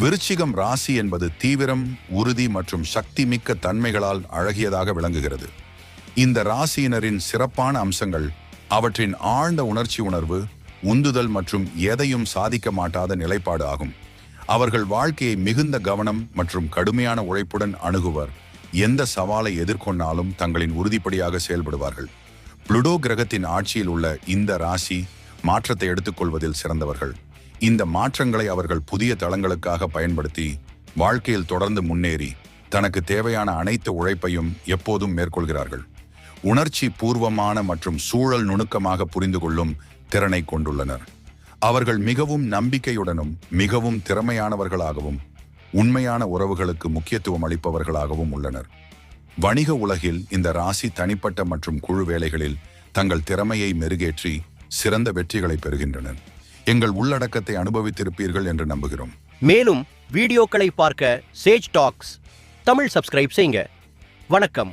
விருச்சிகம் ராசி என்பது தீவிரம் உறுதி மற்றும் சக்தி மிக்க தன்மைகளால் அழகியதாக விளங்குகிறது. இந்த ராசியினரின் சிறப்பான அம்சங்கள் அவற்றின் ஆழ்ந்த உணர்ச்சி உணர்வு உந்துதல் மற்றும் எதையும் சாதிக்க மாட்டாத நிலைப்பாடு ஆகும். அவர்கள் வாழ்க்கையை மிகுந்த கவனம் மற்றும் கடுமையான உழைப்புடன் அணுகுவர். எந்த சவாலை எதிர்கொண்டாலும் தங்களின் உறுதிப்படியாக செயல்படுவார்கள். புளுடோ கிரகத்தின் ஆட்சியில் உள்ள இந்த ராசி மாற்றத்தை எடுத்துக்கொள்வதில் சிறந்தவர்கள். இந்த மாற்றங்களை அவர்கள் புதிய தளங்களுக்காக பயன்படுத்தி வாழ்க்கையில் தொடர்ந்து முன்னேறி தனக்கு தேவையான அனைத்து உழைப்பையும் எப்போதும் மேற்கொள்கிறார்கள். உணர்ச்சி பூர்வமான மற்றும் சூழல் நுணுக்கமாக புரிந்து கொள்ளும் திறனை கொண்டுள்ளனர். அவர்கள் மிகவும் நம்பிக்கையுடனும் மிகவும் திறமையானவர்களாகவும் உண்மையான உறவுகளுக்கு முக்கியத்துவம் அளிப்பவர்களாகவும் உள்ளனர். வணிக உலகில் இந்த ராசி தனிப்பட்ட மற்றும் குழு வேலைகளில் தங்கள் திறமையை மெருகேற்றி சிறந்த வெற்றிகளை பெறுகின்றனர். எங்கள் உள்ளடக்கத்தை அனுபவித்திருப்பீர்கள் என்று நம்புகிறோம். மேலும் வீடியோக்களை பார்க்க சேஜ் டாக்ஸ் தமிழ் சப்ஸ்கிரைப் செய்யுங்க வணக்கம்.